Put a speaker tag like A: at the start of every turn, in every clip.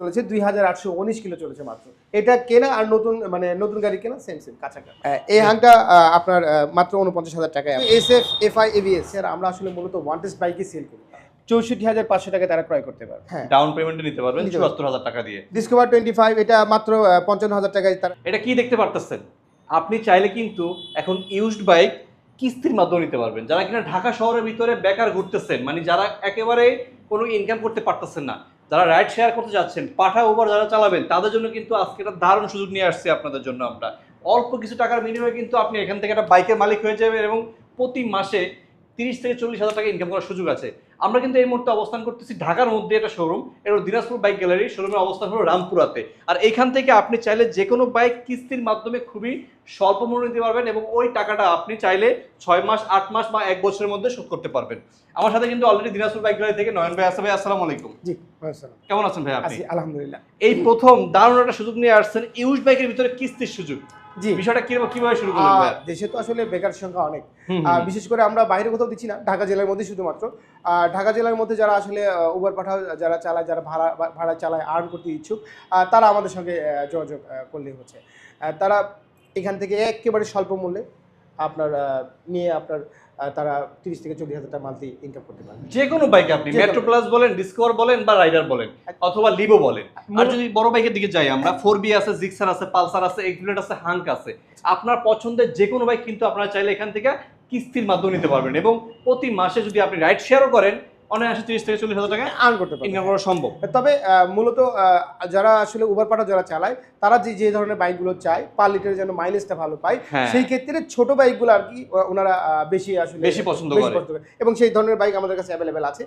A: চলেছে দুই হাজার আটশো উনিশ কিলো চলেছে মাত্র। এটা কেনা আর নতুন মানে নতুন গাড়ি কেনা সেম সেম কাছাকাছি। এই হাংটা আপনার মাত্র উনপঞ্চাশ হাজার টাকায় S F F I ABS sir আমরা আসলে মূলত ওয়ান্টেজ বাইকই সেল করি। চৌষট্টি হাজার পাঁচশো টাকায় তারা ক্রয় করতে পারবে। হ্যাঁ।
B: ডাউন পেমেন্টে নিতে
A: নিতে পারবেন।
B: চুয়াত্তর হাজার টাকা দিয়ে।
A: ডিসকভার টোয়েন্টি ফাইভ এটা মাত্র পঞ্চান্ন হাজার টাকায় তারা
B: এটা কি দেখতে পারতেছেন? আপনি চাইলে কিন্তু এখন ইউজড বাইক কিস্তির মাধ্যমে নিতে পারবেন। যারা কিনা ঢাকা শহরের ভিতরে বেকার ঘুরতেছেন মানে যারা একেবারে কোনো ইনকাম করতে পারতেছেন না যারা রাইড শেয়ার করতে যাচ্ছেন পাঠা ওভার যারা চালাবেন, তাদের জন্য কিন্তু আজকে একটা দারুণ সুযোগ নিয়ে আসছে আপনাদের জন্য আমরা। অল্প কিছু টাকার বিনিময়ে কিন্তু আপনি এখান থেকে একটা বাইকের মালিক হয়ে যাবেন এবং প্রতি মাসে তিরিশ থেকে চল্লিশ হাজার টাকা ইনকাম করার সুযোগ আছে। আমরা কিন্তু এই মুহূর্তে অবস্থান করতেছি ঢাকার মধ্যে একটা শোরুম এটা দিনাজপুর বাইক গ্যালারি শোরুমের অবস্থান হলো রামপুরাতে। আর এইখান থেকে আপনি চাইলে যে কোনো বাইক কিস্তির মাধ্যমে খুবই স্বল্প মূল্য নিতে পারবেন এবং ওই টাকাটা আপনি চাইলে ছয় মাস আট মাস বা এক বছরের মধ্যে শোধ করতে পারবেন। আমার সাথে কিন্তু অলরেডি দিনাজপুর বাইক গ্যালারি থেকে নয়ন ভাই আসে ভাই আসসালামু আলাইকুম।
A: জি
B: কেমন আছেন ভাই আপনি?
A: আলহামদুলিল্লাহ।
B: এই প্রথম দারুণ একটা সুযোগ নিয়ে আসছেন ইউজ বাইকের ভিতরে কিস্তির সুযোগ।
A: জি।
B: বিষয়টা কীভাবে কীভাবে শুরু করলেন
A: দেশে তো আসলে বেকার সংখ্যা অনেক। বিশেষ করে আমরা বাইরে কোথাও দিচ্ছি না ঢাকা জেলার মধ্যে শুধুমাত্র। ঢাকা জেলার মধ্যে যারা আসলে উবার পাঠাও যারা চালায় যারা ভাড়া ভাড়া চালায় আর্ন করতে ইচ্ছুক আহ, তারা আমাদের সঙ্গে যোগাযোগ করলেই হচ্ছে। তারা এখান থেকে একেবারে স্বল্প মূল্যে আপনার আহ, নিয়ে আপনার তারা তিরিশ থেকে চল্লিশ হাজার টাকা মান্থলি ইনকাম করতে পারবে।
B: যে কোনো বাইক আপনি মেট্রো প্লাস বলেন ডিসকভার বলেন বা রাইডার বলেন অথবা লিভো বলেন। আর যদি বড় বাইকের দিকে যাই আমরা ফোর বি আছে জিক্সার আছে পালসার আছে এক্সপ্লেট আছে হাঙ্ক আছে। আপনার পছন্দের যে কোনো বাইক কিন্তু আপনারা চাইলে এখান থেকে কিস্তির মাধ্যমে নিতে পারবেন এবং প্রতি মাসে যদি আপনি রাইড শেয়ারও করেন অনায়াসে তিরিশ থেকে চল্লিশ হাজার টাকা
A: আর্ন করতে পারবে।
B: ইনকাম করা সম্ভব।
A: তবে মূলত যারা আসলে উবার পাঠা যারা চালায় তারা যে যে ধরনের বাইকগুলো চায় পার লিটারে যেন মাইলেজটা ভালো পায়
B: হ্যাঁ।
A: সেই ক্ষেত্রে ছোট বাইকগুলো আর কি ওনারা বেশি আসলে
B: বেশি পছন্দ করে।
A: এবং সেই ধরনের বাইক আমাদের কাছে অ্যাভেলেবেল আছে।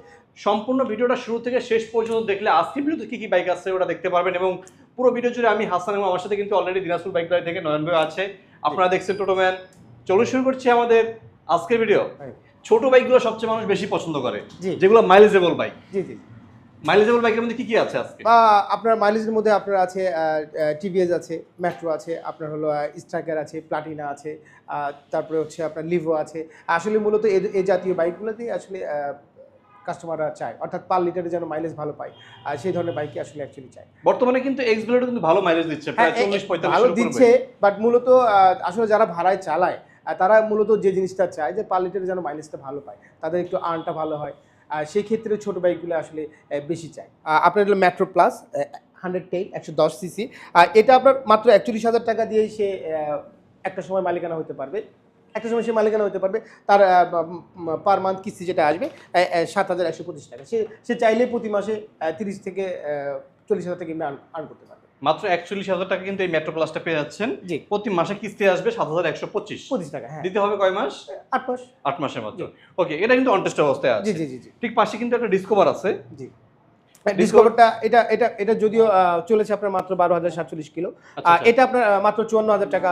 B: সম্পূর্ণ ভিডিওটা শুরু থেকে শেষ পর্যন্ত দেখলে আজকে ভিডিওতে কি কি বাইক আছে ওটা দেখতে পারবেন এবং পুরো ভিডিও জুড়ে আমি হাসান এবং আমার সাথে কিন্তু অলরেডি দিনাজপুর বাইক গাড়ি থেকে নয়ন ভাই আছে। আপনারা দেখছেন টোটোম্যান চলো শুরু করছি আমাদের আজকের ভিডিও। ছোট বাইকগুলো সবচেয়ে মানুষ বেশি পছন্দ করে। যেগুলো মাইলেজেবল বাইক
A: জি জি।
B: মাইলেজেবল বাইকের মধ্যে কি কি আছে আজকে?
A: আপনার মাইলেজের মধ্যে আপনার আছে টিভিএস আছে মেট্রো আছে আপনার হলো স্ট্রাইকার আছে প্লাটিনা আছে তারপরে হচ্ছে আপনার লিভো আছে। আসলে মূলত এই জাতীয় বাইকগুলোতেই আসলে কাস্টমাররা চায়। অর্থাৎ পার লিটারে যেন মাইলেজ ভালো পায়। আর সেই ধরনের বাইকই আসলে অ্যাকচুয়ালি চায়।
B: বর্তমানে কিন্তু এক্স কিন্তু ভালো মাইলেজ দিচ্ছে প্রায়
A: হ্যাঁ, এ-
B: চল্লিশ
A: ভালো দিচ্ছে বাট মূলত আসলে যারা ভাড়ায় চালায় তারা মূলত যে জিনিসটা চায় যে পার যেন মাইলেজটা ভালো পায়, তাদের একটু আর্নটা ভালো হয়। আর সেই ক্ষেত্রে ছোট বাইকগুলো আসলে বেশি চায়। আপনার হলো মেট্রো প্লাস হান্ড্রেড টেন একশো দশ সিসি এটা আপনার মাত্র একচল্লিশ হাজার টাকা দিয়ে সে একটা সময় মালিকানা হতে পারবে। একটা সময় সে মালিকানা হতে পারবে। তার পার মান্থ কিস্তি যেটা আসবে সাত হাজার একশো পঁচিশ টাকা। সে সে চাইলে প্রতি মাসে তিরিশ থেকে চল্লিশ হাজার টাকা আর্ন করতে পারবে।
B: মাত্র একচল্লিশ হাজার টাকা কিন্তু এই মেট্রো প্লাসটা পেয়ে যাচ্ছেন। প্রতি মাসে কিস্তি আসবে সাত হাজার একশো পঁচিশ।
A: পঁচিশ টাকা হ্যাঁ।
B: দিতে হবে কয় মাস?
A: আট মাস।
B: আট মাসের মাত্র। ওকে এটা কিন্তু অনটেস্ট অবস্থায় আছে। ঠিক পাশে কিন্তু একটা ডিসকভার আছে।
A: জি। ডিসকভারটা এটা এটা এটা যদিও চলেছে আপনার মাত্র বারো হাজার সাতচল্লিশ কিলো।
B: আচ্ছা, আচ্ছা।
A: এটা আপনার মাত্র চুয়ান্ন হাজার টাকা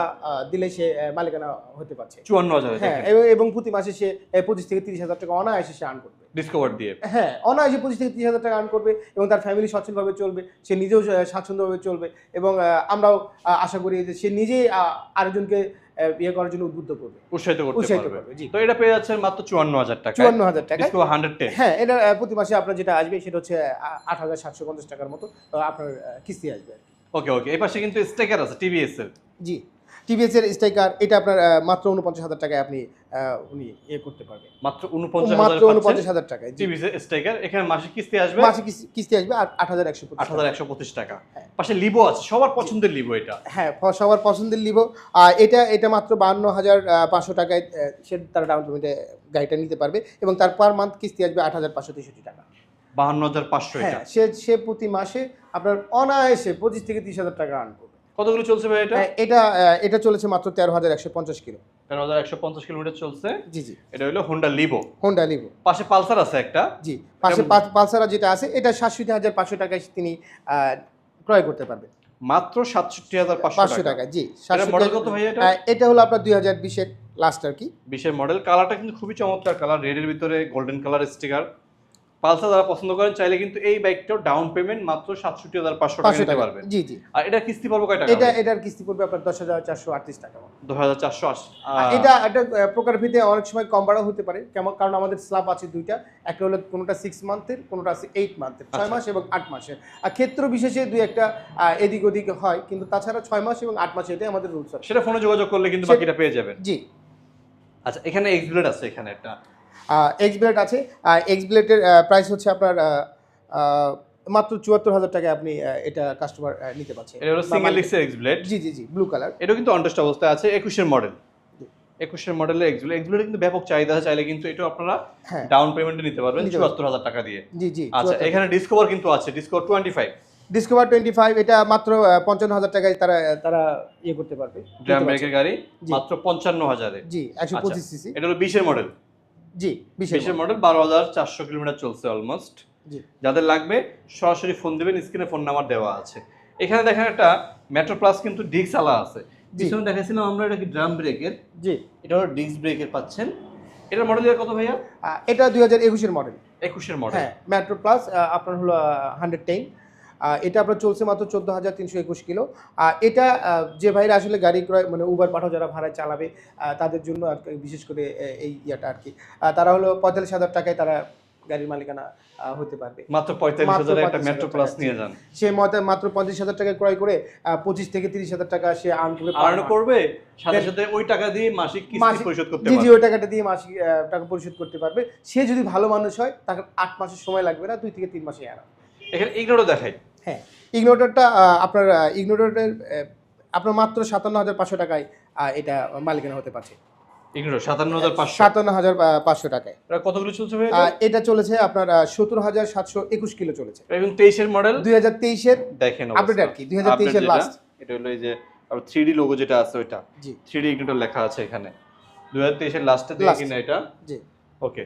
A: দিলে সে মালিকানা হতে পারছে।
B: চুয়ান্ন হাজার
A: হ্যাঁ এবং- প্রতি মাসে সে পঁচিশ থেকে তিরিশ হাজার টাকা অনায়াসে সে আর্ন করবে
B: ডিসকভার দিয়ে।
A: হ্যাঁ অনায়াসে পঁচিশ থেকে তিরিশ হাজার টাকা আর্ন করবে এবং তার ফ্যামিলি সচ্ছলভাবে চলবে সে নিজেও স্বাচ্ছন্দ্যভাবে চলবে এবং আমরাও আশা করি যে সে নিজেই আরেকজনকে ইয়ে করার জন্য উদ্বুদ্ধ করবে।
B: উৎসাহিত করতে
A: উৎসাহিত করবে জি।
B: তো এটা পেয়ে যাচ্ছেন মাত্র চুয়ান্ন হাজার টাকা
A: চুয়ান্ন হাজার টাকা
B: হান্ড্রেড টেন
A: হ্যাঁ এটা প্রতি মাসে আপনার যেটা আসবে সেটা হচ্ছে আট হাজার সাতশো পঞ্চাশ টাকার মতো আপনার কিস্তি আসবে
B: ওকে ওকে। এই পাশে কিন্তু স্টেকার আছে টিভিএস এর।
A: জি। টিভিএস এর স্ট্রাইকার এটা আপনার মাত্র উনপঞ্চাশ হাজার টাকায় আপনি উনি ইয়ে করতে পারবেন।
B: মাত্র উনপঞ্চাশ
A: মাত্র উনপঞ্চাশ হাজার টাকায় জি।
B: টিভিএস এর স্টেকার এখানে মাসে কিস্তি আসবে?
A: মাসে কিস্তি- আসবে আর আট হাজার একশো
B: আট হাজার একশো পঁচিশ টাকা।
A: হ্যাঁ।
B: পাশে লিভো আছে সবার পছন্দের লিভো এটা।
A: হ্যাঁ সবার পছন্দের লিভ আর এটা এটা মাত্র বান্ন হাজার পাঁচশো টাকায় সে তারা ডাউন পেমেন্টে গাড়িটা নিতে পারবে এবং তার পার মান্থ কিস্তি আসবে আট হাজার পাঁচশো তেষট্টি টাকা।
B: বাহান্ন হাজার পাঁচশো
A: হ্যাঁ সে সে প্রতি মাসে আপনার অনায়াসে পঁচিশ থেকে তিরিশ হাজার টাকা আর্ন করবে।
B: কতগুলো চলছে ভাই এটা?
A: এটা এটা চলেছে মাত্র তেরো হাজার একশো পঞ্চাশ কিলো।
B: তেরো হাজার একশো পঞ্চাশ কিলোমিটার চলছে?
A: জি জি।
B: এটা হলো হোন্ডা লিভো
A: হোন্ডা লিভো
B: পাশে পালসার আছে একটা।
A: জি পাশে
B: এটা-
A: পাল- যেটা আছে এটা সাতষট্টি হাজার পাঁচশো টাকায় তিনি আহ, ক্রয় করতে পারবেন
B: মাত্র সাতষট্টি হাজার
A: পাঁচশো টাকা। জি
B: এটা
A: 67
B: মডেল কত ভাই এটা?
A: এটা হলো আপনার দুই হাজার বিশের লাস্ট আর কি।
B: বিশের মডেল কালারটা কিন্তু খুবই চমৎকার। কালার রেডের ভিতরে গোল্ডেন কালার স্টিকার পালসার যারা পছন্দ করেন চাইলে কিন্তু এই বাইকটাও ডাউন পেমেন্ট মাত্র সাতষট্টি হাজার পাঁচশো টাকা নিতে পারবেন।
A: জি জি।
B: আর এটা কিস্তি পড়ব কয় টাকা
A: এটা এটার কিস্তি পড়বে আপনার দশ হাজার চারশো আটত্রিশ টাকা। মতো।
B: দু হাজার চারশো
A: এটা একটা প্রকার ভিত্তি অনেক সময় কম বাড়াও হতে পারে। কেমন? কারণ আমাদের স্ল্যাব আছে দুইটা। একটা হলো কোনোটা সিক্স মান্থের কোনোটা আছে এইট মান্থের ছয়
B: আচ্ছা।
A: মাস এবং আট মাসের। আর ক্ষেত্র বিশেষে দুই একটা এদিক ওদিক হয়। কিন্তু তাছাড়া ছয় মাস এবং আট মাস এটাই আমাদের রুলস আছে।
B: সেটা ফোনে যোগাযোগ করলে কিন্তু বাকিটা পেয়ে যাবেন।
A: জি।
B: আচ্ছা এখানে এক্সব্লেড আছে এখানে একটা।
A: এক্স ব্লেড আছে। এক্স ব্লেডের প্রাইস হচ্ছে আপনার মাত্র চুয়াত্তর হাজার টাকায় আপনি এটা কাস্টমার নিতে পারছেন।
B: এটা হলো সিঙ্গেল
A: মালিক-
B: ডিক্সের এক্সব্লেড
A: জি জি জি ব্লু কালার
B: এটা কিন্তু অনটেস্ট অবস্থায় আছে একুশের মডেল একুশের মডেলের এক্সব্লেড এক্সব্লেড কিন্তু ব্যাপক চাহিদা আছে চাইলে কিন্তু এটা আপনারা
A: হ্যাঁ।
B: ডাউন পেমেন্টে নিতে পারবেন চুয়াত্তর হাজার টাকা দিয়ে।
A: জি জি
B: আচ্ছা এখানে ডিসকভার কিন্তু আছে Discover twenty five
A: Discover twenty five এটা মাত্র পঞ্চান্ন হাজার টাকায় তারা তারা ইয়ে করতে পারবে।
B: ড্রাম ব্রেকের গাড়ি মাত্র পঞ্চান্ন হাজারে।
A: জি একশো
B: আচ্ছা।
A: পঁচিশ সিসি
B: এটা হলো বিশের মডেল
A: জি
B: বিশের মডেল বারো হাজার চারশো কিলোমিটার চলছে অলমোস্ট
A: জি।
B: যাদের লাগবে সরাসরি ফোন দেবেন স্ক্রিনে ফোন নাম্বার দেওয়া আছে। এখানে দেখেন একটা মেট্রো প্লাস কিন্তু ডিক্স আলা আছে। পিছনে দেখাছিলাম আমরা এটা কি ড্রাম ব্রেকের
A: জি।
B: এটা হলো ডিস্ক ব্রেকের পাচ্ছেন। এটার মডেল কত ভাইয়া?
A: এটা দুই হাজার একুশের মডেল
B: একুশের মডেল
A: হ্যাঁ মেট্রো প্লাস আপনার হলো হান্ড্রেড টেন এটা আপনার চলছে মাত্র চোদ্দ হাজার তিনশো একুশ কিলো। আর এটা যে ভাইরা আসলে গাড়ি ক্রয় মানে উবার পাঠাও যারা ভাড়ায় চালাবে তাদের জন্য আর বিশেষ করে এই ইয়াটা আর কি। তারা হলো পঁয়তাল্লিশ হাজার টাকায় তারা গাড়ির মালিকানা হতে পারবে।
B: মাত্র পঁয়তাল্লিশ হাজার একটা মেট্রো প্লাস নিয়ে যান।
A: সে মতে মাত্র পঁয়ত্রিশ হাজার টাকা ক্রয় করে পঁচিশ থেকে তিরিশ হাজার টাকা সে আর্ন করে
B: আর্ন করবে সাথে সাথে ওই টাকা দিয়ে মাসিক কিস্তি পরিশোধ করতে
A: জি ওই টাকাটা দিয়ে মাসিক টাকা পরিশোধ করতে পারবে। সে যদি ভালো মানুষ হয় তাকে আট মাসের সময় লাগবে না দুই থেকে তিন মাসে আরাম
B: এখানে ইগনোরও দেখাই।
A: হ্যাঁ ইগনোটারটা আপনার ইগনোটারের আপনার মাত্র সাতান্ন হাজার পাঁচশো টাকায় এটা মালিকানা হতে পারছে।
B: কতগুলো চলছে
A: এটা? চলেছে আপনার হাজার সাতশো একুশ কিলো চলেছে।
B: এবং তেইশের মডেল
A: দুই হাজার তেইশের
B: দেখেন
A: আপডেট আর কি দুই হাজার তেইশের লাস্ট
B: এটা হলো এই যে থ্রি লোগো যেটা আছে ওইটা।
A: জি।
B: থ্রি ডি লেখা আছে এখানে। দুই হাজার তেইশের লাস্টে দিয়ে
A: Last।
B: কিনা এটা।
A: জি।
B: ওকে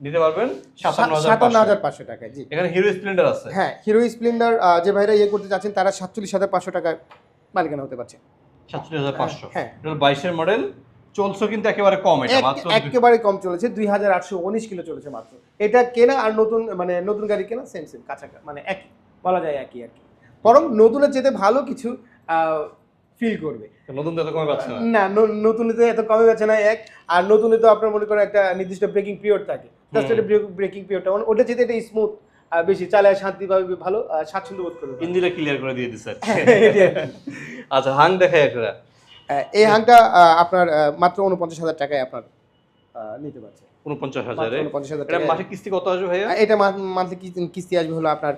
B: নিতে পারবেন সাতান্ন হাজার পাঁচশো।
A: টাকায় জি।
B: এখানে হিরো স্প্লেন্ডার আছে।
A: হ্যাঁ হিরো স্প্লেন্ডার যে ভাইরা ইয়ে করতে চাচ্ছেন তারা সাতচল্লিশ হাজার পাঁচশো টাকায় মালিকানা হতে পারছে।
B: সাতচল্লিশ হাজার পাঁচশো।
A: হ্যাঁ
B: বাইশের মডেল। চলছে কিন্তু একেবারে কম এটা মাত্র
A: একেবারে কম চলেছে দুই হাজার আটশো উনিশ কিলো চলেছে মাত্র। এটা কেনা আর নতুন মানে নতুন গাড়ি কেনা সেম সেম কাছাকাছি মানে একই বলা যায় একই আর কি। বরং নতুনের যেতে ভালো কিছু ফিল করবে।
B: নতুন এত কমে পাচ্ছে না।
A: না ন- এত কমে যাচ্ছে না এক। আর নতুনে তো আপনার মনে করেন একটা নির্দিষ্ট ব্রেকিং পিরিয়ড থাকে। জাস্ট। ব্রেকিং পিরিয়ডটা মানে ওটা যেতে এটা স্মুথ বেশি চালায় শান্তিভাবে ভালো স্বাচ্ছন্দ্য বোধ করবে
B: ইঞ্জিনটা ক্লিয়ার করে দিয়ে দিছে
A: আর কি।
B: আচ্ছা হাং দেখাই একটা।
A: এই হাংটা আপনার মাত্র উনপঞ্চাশ হাজার টাকায় আপনার নিতে পারছে।
B: উনপঞ্চাশ হাজারে?
A: উনপঞ্চাশ হাজার
B: এটা
A: টাকায়।
B: কিস্তি কত আসবে ভাইয়া?
A: এটা মান্থলি কিস্তি আসবে হলো আপনার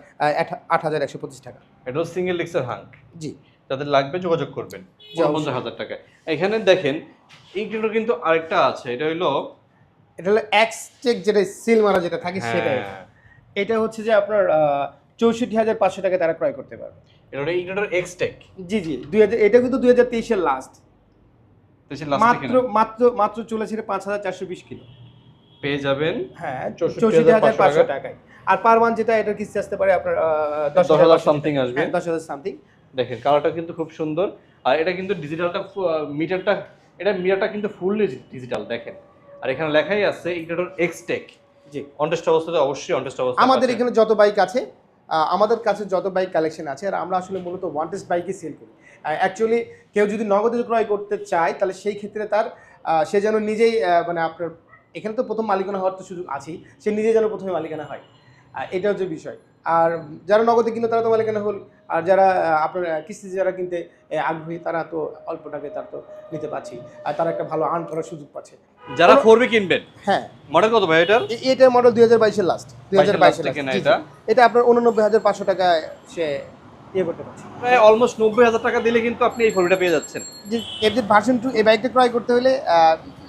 A: আট হাজার একশো পঁচিশ টাকা।
B: এটা সিঙ্গেল হাং
A: জি।
B: যাদের লাগবে যোগাযোগ করবেন।
A: জি,
B: উনপঞ্চাশ হাজার টাকায়। এখানে দেখেন কিন্তু আরেকটা আছে। এটা হলো
A: এটা হলো এক্স চেক যেটা সিল মারা যেটা থাকে
B: হ্যাঁ,
A: এটা হচ্ছে যে আপনার চৌষট্টি হাজার পাঁচশো টাকা তারা ক্রয় করতে পারবে।
B: এটা
A: জি জি দুই হাজার এটা কিন্তু দুই হাজার তেইশের লাস্ট মাত্র মাত্র মাত্র চলেছে পাঁচ হাজার চারশো বিশ কিলো।
B: পেয়ে যাবেন
A: হ্যাঁ চৌষট্টি হাজার পাঁচশো
B: টাকায়।
A: আর পার মান্থ যেটা এটার কিস্তি আসতে পারে আপনার
B: দশ হাজার সামথিং আসবে।
A: হ্যাঁ, দশ হাজার সামথিং
B: দেখেন কালারটা কিন্তু খুব সুন্দর। আর এটা কিন্তু ডিজিটালটা মিটারটা এটা মিটারটা কিন্তু ফুললি ডিজিটাল দেখেন। আর এখানে লেখাই আছে ইগনোর এক্সটেক
A: জি।
B: অনটেস্ট অবস্থাতে অবশ্যই অনটেস্ট অবস্থা
A: আমাদের এখানে যত বাইক আছে আমাদের কাছে যত বাইক কালেকশন আছে আর আমরা আসলে মূলত ওয়ান্টেজ বাইকই সেল করি। অ্যাকচুয়ালি কেউ যদি নগদে ক্রয় করতে চায় তাহলে সেই ক্ষেত্রে তার সে যেন নিজেই মানে আপনার এখানে তো প্রথম মালিকানা হওয়ার তো সুযোগ আছেই সে নিজে যেন প্রথমে মালিকানা হয়। এটা হচ্ছে বিষয়। আর যারা নগদে কিনলো তারা তো মালিকানা হল। আর যারা আপনার কিস্তিতে যারা কিনতে আগ্রহী তারা তো অল্প টাকায় তার তো নিতে পারছি আর তারা একটা ভালো আর্ন করার সুযোগ পাচ্ছে।
B: যারা ফোরবি কিনবেন।
A: হ্যাঁ।
B: মডেল কত ভাই এটার?
A: এটা মডেল দুই হাজার বাইশের লাস্ট দুই হাজার
B: 22
A: বাইশের
B: কেনা এটা?
A: এটা আপনার উননব্বই হাজার পাঁচশো টাকায় সে ইয়ে করতে পারছে।
B: প্রায় অলমোস্ট নব্বই হাজার টাকা দিলে কিন্তু আপনি এই ফোরবিটা পেয়ে যাচ্ছেন।
A: এফজেড ভার্সন টু এই বাইকটা ক্রয় করতে হলে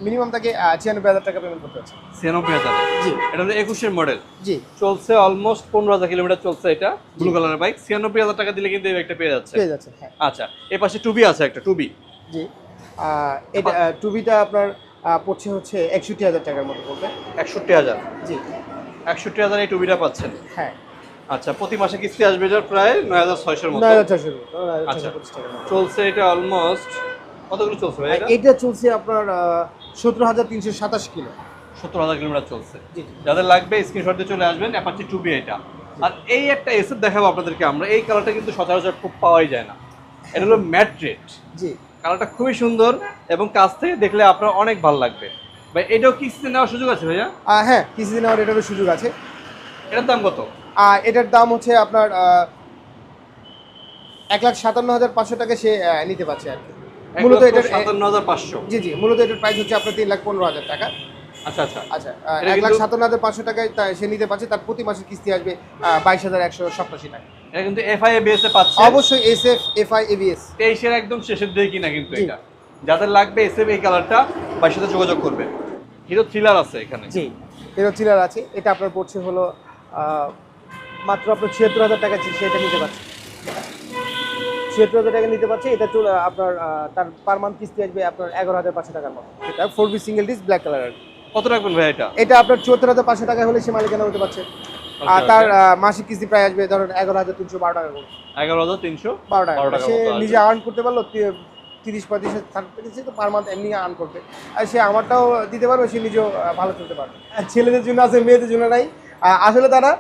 A: মিনিমাম তাকে আহ, ছিয়ানব্বই হাজার টাকা পেমেন্ট করতে হচ্ছে।
B: ছিয়ানব্বই হাজার।
A: জি।
B: এটা হলো একুশের মডেল
A: জি।
B: চলছে অলমোস্ট পনেরো হাজার কিলোমিটার চলছে এটা ব্লু কালারের বাইক ছিয়ানব্বই হাজার টাকা দিলে কিন্তু এই বাইকটা পেয়ে যাচ্ছে।
A: পেয়ে যাচ্ছে হ্যাঁ।
B: আচ্ছা এ পাশে টুবি আছে একটা টুবি
A: জি। এটা টুবিটা আপনার পড়ছে হচ্ছে একষট্টি হাজার টাকার মতো পড়বে।
B: একষট্টি হাজার?
A: জি।
B: একষট্টি হাজার এই টুবিটা পাচ্ছেন?
A: হ্যাঁ।
B: আচ্ছা প্রতি মাসে কিস্তি আসবে যার প্রায় নয় হাজার ছয়শোর মতো।
A: নয় হাজার
B: আচ্ছা। চলছে এটা অলমোস্ট কতগুলো চলছে ভাই এটা?
A: এটা চলছে আপনার সতেরো হাজার তিনশো সাতাশ কিলো।
B: সত্তর হাজার কিলোমিটার চলছে। যাদের লাগবে স্ক্রিনশট দিয়ে চলে আসবেন অ্যাপাচি টু বি এটা। আর এই একটা এসএফ দেখাবো আপনাদেরকে আমরা। এই কালারটা কিন্তু সচরাচর খুব পাওয়াই যায় না। এটা হলো ম্যাট রেড
A: জি।
B: কালারটা খুবই সুন্দর এবং কাছ থেকে দেখলে আপনার অনেক ভালো লাগবে। ভাই এটাও কিস্তিতে নেওয়ার সুযোগ আছে ভাইয়া?
A: হ্যাঁ কিছুদিন নেওয়ার এটারও সুযোগ আছে।
B: এটার দাম কত?
A: এটার দাম হচ্ছে আপনার এক লাখ সাতান্ন হাজার পাঁচশো টাকা সে নিতে পারছে আর কি। মূলত এটার
B: সাতান্ন হাজার পাঁচশো।
A: জি জি মূলত এটার প্রাইস হচ্ছে আপনার তিন লাখ পনেরো হাজার টাকা।
B: আচ্ছা আচ্ছা।
A: আচ্ছা এক লাখ সাতান্ন হাজার পাঁচশো টাকায় সে নিতে পারছে তার প্রতি মাসের কিস্তি আসবে বাইশ হাজার একশো সপ্তাশি টাকা।
B: এটা কিন্তু এফআইএ বেসে পাচ্ছে।
A: অবশ্যই S F F I ABS
B: তেইশের একদম শেষের দিকে কিনা কিন্তু এটা। যাদের লাগবে এসএফ এই কালারটা বাইর সাথে যোগাযোগ করবে। হিরো থ্রিলার আছে এখানে।
A: জি এরও চিলার আছে। এটা আপনার পড়ছে হলো মাত্র আপনার ছিয়াত্তর হাজার টাকা ছিল, সেটা নিতে পারছে। ছিয়াত্তর হাজার টাকা নিতে পারছে এটা চলে আপনার তার পার মান্থ কিস্তি আসবে আপনার এগারো হাজার পাঁচশো টাকার মতো। এটা four V single disc black colour
B: কত রাখবেন ভাই এটা?
A: এটা আপনার চুয়াত্তর হাজার পাঁচশো টাকা হলে সে মালিকানা হতে পারছে। আর তার মাসিক কিস্তি প্রায় আসবে ধরেন এগারো হাজার তিনশো বারো টাকা করে।
B: এগারো হাজার তিনশো
A: বারো টাকা সে নিজে আর্ন করতে পারল তিরিশ পঁয়ত্রিশ থার্টি তো পার মান্থ এমনি আর্ন করবে। আর সে আমারটাও দিতে পারবে সে নিজেও ভালো চলতে পারবে। ছেলেদের জন্য আছে মেয়েদের জন্য নাই। আসলে তারা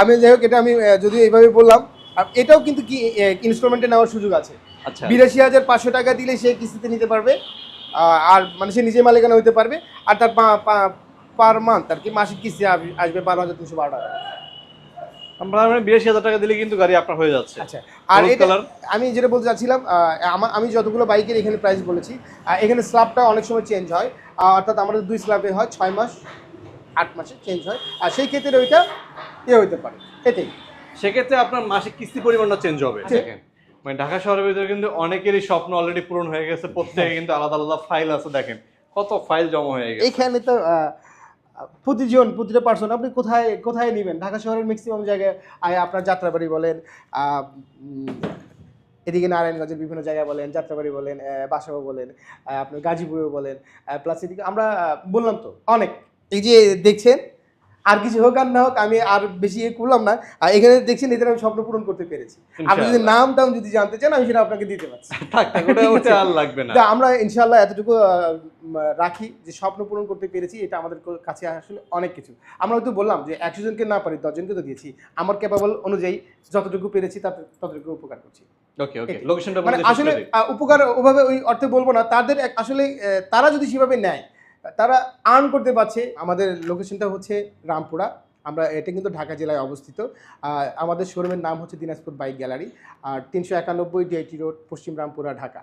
A: আমি যাই হোক এটা আমি যদি এইভাবে বললাম আর এটাও কিন্তু কি ইনস্টলমেন্টে নেওয়ার সুযোগ আছে।
B: আচ্ছা।
A: বিরাশি হাজার পাঁচশো টাকা দিলে সে কিস্তিতে নিতে পারবে আর মানে সে নিজে মালিকানা হতে পারবে আর তার পার মান্থ আর কি মাসিক কিস্তি আস- আসবে বারো হাজার তিনশো বারো টাকা।
B: আমরা মানে বিরাশি হাজার টাকা দিলে কিন্তু গাড়ি আপনার হয়ে যাচ্ছে।
A: আচ্ছা আর
B: কালার
A: আমি যেটা বলতে চাচ্ছিলাম আমার আমি যতগুলো বাইকের এখানে প্রাইস বলেছি এখানে স্ল্যাবটা অনেক সময় চেঞ্জ হয় অর্থাৎ আমাদের দুই স্ল্যাবে হয় ছয় মাস আট মাসে চেঞ্জ হয় আর সেই ক্ষেত্রে ওইটা ইয়ে হইতে পারে। এটাই।
B: সেক্ষেত্রে আপনার মাসিক কিস্তি পরিমাণটা চেঞ্জ হবে। দেখেন মানে ঢাকা শহরের ভিতরে কিন্তু অনেকেরই স্বপ্ন অলরেডি পূরণ হয়ে গেছে প্রত্যেকে কিন্তু আলাদা আলাদা ফাইল আছে দেখেন। কত ফাইল জমা হয়ে গেছে।
A: এইখানে তো আহ, প্রতিজন, প্রতিটা পার্সন আপনি কোথায় কোথায় নেবেন? ঢাকা শহরের ম্যাক্সিমাম জায়গায় আয় আপনার যাত্রাবাড়ি বলেন এদিকে নারায়ণগঞ্জের বিভিন্ন জায়গায় বলেন, যাত্রাবাড়ি বলেন বাসাও বলেন আপনার গাজীপুরেও বলেন প্লাস এদিকে আমরা বললাম তো, অনেক। এই যে দেখছেন আর কিছু হোক আর না হোক আমি আর বেশি ইয়ে করলাম না। আর এখানে দেখছেন এদের আমি স্বপ্ন পূরণ করতে পেরেছি। আপনি যদি নাম টাম যদি জানতে চান আমি সেটা আপনাকে দিতে পারছি।
B: আর লাগবে না।
A: আমরা ইনশাল্লাহ এতটুকু রাখি যে স্বপ্ন পূরণ করতে পেরেছি এটা আমাদের কাছে আসলে অনেক কিছু। আমরা হয়তো বললাম যে একশো জনকে না পারি দশজনকে তো দিয়েছি। আমার ক্যাপাবল অনুযায়ী যতটুকু পেরেছি তাতে ততটুকু উপকার করছি।
B: ওকে ওকে লোকেশনটা
A: মানে আসলে উপকার ওভাবে ওই অর্থে বলব না তাদের আসলে তারা যদি সেভাবে নেয় তারা আর্ন করতে পারছে। আমাদের লোকেশনটা হচ্ছে রামপুরা। আমরা এটা কিন্তু ঢাকা জেলায় অবস্থিত। আমাদের শোরুমের নাম হচ্ছে দিনাজপুর বাইক গ্যালারি। আর তিনশো একানব্বই ডিআইটি রোড, পশ্চিম রামপুরা, ঢাকা।